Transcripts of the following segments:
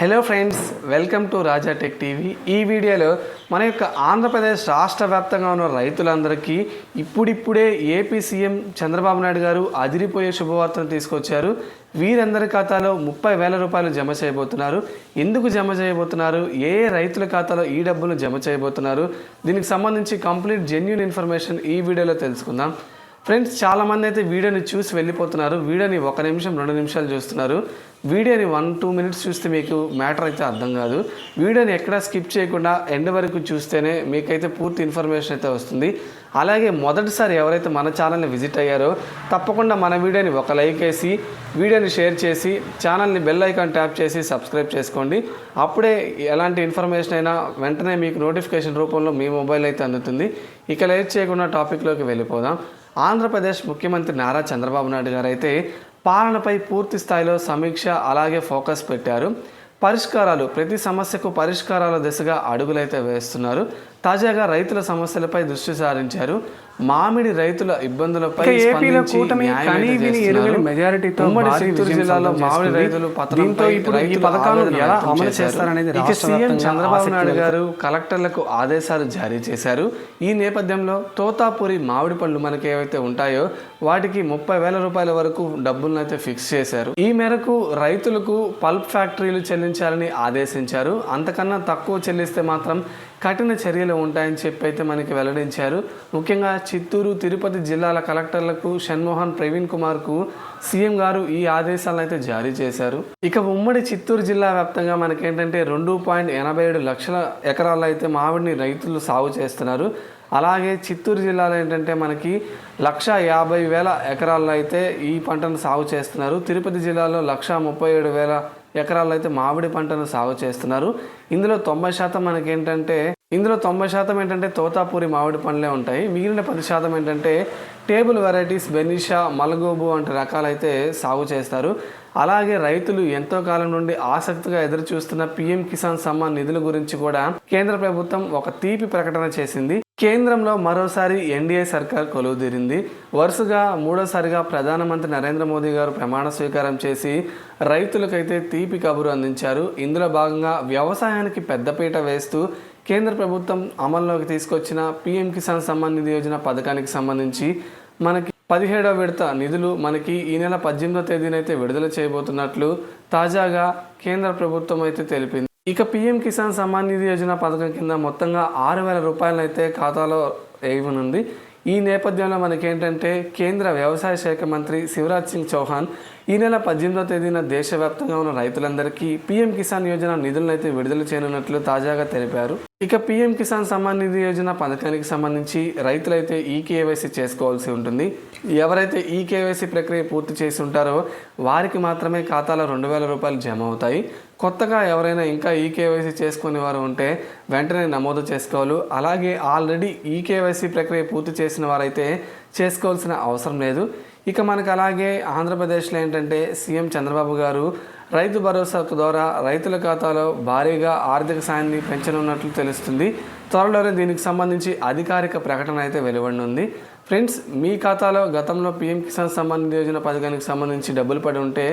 Hello friends welcome to Raja Tech TV ఈ వీడియోలో మన యొక్క ఆంధ్రప్రదేశ్ రాష్ట్ర వ్యాప్తంగా ఉన్న రైతులందరికీ ఇప్పుడిప్పుడే ఏపీ సీఎం చంద్రబాబు నాయుడు గారు అదిరిపోయే శుభవార్తను తీసుకొచ్చారు. వీరందరి ఖాతాలో ముప్పై వేల రూపాయలు జమ చేయబోతున్నారు. ఎందుకు జమ చేయబోతున్నారు? ఏ రైతుల ఖాతాలో ఈ డబ్బులు జమ చేయబోతున్నారు? దీనికి సంబంధించి కంప్లీట్ జెన్యున్ ఇన్ఫర్మేషన్ ఈ వీడియోలో తెలుసుకుందాం. ఫ్రెండ్స్ చాలామంది అయితే వీడియోని చూసి వెళ్ళిపోతున్నారు. వీడియోని ఒక నిమిషం రెండు నిమిషాలు చూస్తున్నారు. వీడియోని వన్ టూ మినిట్స్ చూస్తే మీకు మ్యాటర్ అయితే అర్థం కాదు. వీడియోని ఎక్కడా స్కిప్ చేయకుండా ఎండ్ వరకు చూస్తేనే మీకైతే పూర్తి ఇన్ఫర్మేషన్ అయితే వస్తుంది. అలాగే మొదటిసారి ఎవరైతే మన ఛానల్ని విజిట్ అయ్యారో తప్పకుండా మన వీడియోని ఒక లైక్ వేసి వీడియోని షేర్ చేసి ఛానల్ని బెల్ ఐకాన్ ట్యాప్ చేసి సబ్స్క్రైబ్ చేసుకోండి. అప్పుడే ఎలాంటి ఇన్ఫర్మేషన్ అయినా వెంటనే మీకు నోటిఫికేషన్ రూపంలో మీ మొబైల్ అయితే అందుతుంది. ఇక లేట్ చేయకుండా టాపిక్లోకి వెళ్ళిపోదాం. ఆంధ్రప్రదేశ్ ముఖ్యమంత్రి నారా చంద్రబాబు నాయుడు గారు అయితే పాలనపై పూర్తి స్థాయిలో సమీక్ష అలాగే ఫోకస్ పెట్టారు. పరిష్కారాలు ప్రతి సమస్యకు పరిష్కారాల దిశగా అడుగులైతే వేస్తున్నారు. తాజాగా రైతుల సమస్యలపై దృష్టి సారించారు. మామిడి రైతుల ఇబ్బందులపై చిత్తూరు జిల్లాలో మామిడి. రైతులు సీఎం చంద్రబాబు నాయుడు. గారు కలెక్టర్లకు ఆదేశాలు జారీ చేశారు. ఈ నేపథ్యంలో తోతాపూరి మామిడి పళ్ళు మనకి ఏవైతే ఉంటాయో వాటికి ముప్పై వేల రూపాయల వరకు డబ్బులను అయితే ఫిక్స్ చేశారు. ఈ మేరకు రైతులకు పల్ప్ ఫ్యాక్టరీలు చెల్లించాలని ఆదేశించారు. అంతకన్నా తక్కువ చెల్లిస్తే మాత్రం కఠిన చర్యలు ఉంటాయని చెప్పి అయితే మనకి వెల్లడించారు. ముఖ్యంగా చిత్తూరు తిరుపతి జిల్లాల కలెక్టర్లకు షణ్మోహన్ ప్రవీణ్ కుమార్కు సీఎం గారు ఈ ఆదేశాలను అయితే జారీ చేశారు. ఇక ఉమ్మడి చిత్తూరు జిల్లా వ్యాప్తంగా మనకేంటంటే రెండు పాయింట్ ఎనభై ఏడు లక్షల ఎకరాల్లో అయితే మామిడిని రైతులు సాగు చేస్తున్నారు. అలాగే చిత్తూరు జిల్లాలో ఏంటంటే మనకి లక్ష యాభై వేల ఎకరాల్లో అయితే ఈ పంటను సాగు చేస్తున్నారు. తిరుపతి జిల్లాలో లక్ష ముప్పై ఏడు వేల ఎకరాల్లో అయితే మామిడి పంటను సాగు చేస్తున్నారు. ఇందులో తొంభై శాతం మనకేంటంటే ఇందులో తొంభై శాతం ఏంటంటే తోతాపూరి మామిడి పండ్లే ఉంటాయి. మిగిలిన పది శాతం ఏంటంటే టేబుల్ వెరైటీస్ బెనిషా మలగోబు వంటి రకాలైతే సాగు చేస్తారు. అలాగే రైతులు ఎంతో కాలం నుండి ఆసక్తిగా ఎదురు చూస్తున్న పిఎం కిసాన్ సమ్మాన్ నిధుల గురించి కూడా కేంద్ర ప్రభుత్వం ఒక తీపి ప్రకటన చేసింది. కేంద్రంలో మరోసారి ఎన్డీఏ సర్కార్ కొలువుదీరింది. వరుసగా మూడోసారిగా ప్రధానమంత్రి నరేంద్ర మోదీ గారు ప్రమాణ స్వీకారం చేసి రైతులకైతే తీపి కబురు అందించారు. ఇందులో భాగంగా వ్యవసాయానికి పెద్దపీట వేస్తూ కేంద్ర ప్రభుత్వం అమల్లోకి తీసుకొచ్చిన పీఎం కిసాన్ సమ్మాన్ నిధి యోజన పథకానికి సంబంధించి మనకి పదిహేడవ విడత నిధులు మనకి ఈ నెల పద్దెనిమిదో తేదీనైతే విడుదల చేయబోతున్నట్లు తాజాగా కేంద్ర ప్రభుత్వం అయితే తెలిపింది. ఇక పిఎం కిసాన్ సమ్మాన్ నిధి యోజన పథకం కింద మొత్తంగా ఆరు వేల రూపాయలు అయితే ఖాతాలో వేయనుంది. ఈ నేపథ్యంలో మనకేంటంటే కేంద్ర వ్యవసాయ శాఖ మంత్రి శివరాజ్ సింగ్ చౌహాన్ ఈ నెల పద్దెనిమిదో తేదీన దేశవ్యాప్తంగా ఉన్న రైతులందరికీ పీఎం కిసాన్ యోజన నిధులను అయితే విడుదల చేయనున్నట్లు తాజాగా తెలిపారు. ఇక పీఎం కిసాన్ సమ్మాన్ నిధి యోజన పథకానికి సంబంధించి రైతులైతే ఈ కేవైసీ చేసుకోవాల్సి ఉంటుంది. ఎవరైతే ఈ కేవైసీ ప్రక్రియ పూర్తి చేసి ఉంటారో వారికి మాత్రమే ఖాతాలో రెండు వేల రూపాయలు జమ అవుతాయి. కొత్తగా ఎవరైనా ఇంకా ఈ కేవైసీ చేసుకునే వారు ఉంటే వెంటనే నమోదు చేసుకోవాలి. అలాగే ఆల్రెడీ ఈ కేవైసీ ప్రక్రియ పూర్తి చేసిన వారైతే చేసుకోవాల్సిన అవసరం లేదు. ఇక మనకు అలాగే ఆంధ్రప్రదేశ్లో ఏంటంటే సీఎం చంద్రబాబు గారు రైతు భరోసా ద్వారా రైతుల ఖాతాలో భారీగా ఆర్థిక సాయాన్ని పెంచనున్నట్లు తెలుస్తుంది. త్వరలోనే దీనికి సంబంధించి అధికారిక ప్రకటన అయితే వెలువడనుంది. ఫ్రెండ్స్ మీ ఖాతాలో గతంలో పీఎం కిసాన్ సమ్మాన్ నిధి యోజన పథకానికి సంబంధించి డబ్బులు పడి ఉంటే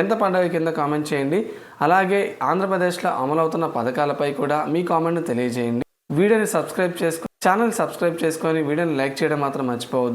ఎంత పండగ కింద కామెంట్ చేయండి. అలాగే ఆంధ్రప్రదేశ్లో అమలవుతున్న పథకాలపై కూడా మీ కామెంట్ను తెలియజేయండి. వీడియోని సబ్స్క్రైబ్ చేసుకొని ఛానల్ సబ్స్క్రైబ్ చేసుకొని వీడియోని లైక్ చేయడం మాత్రం మర్చిపోవద్దు.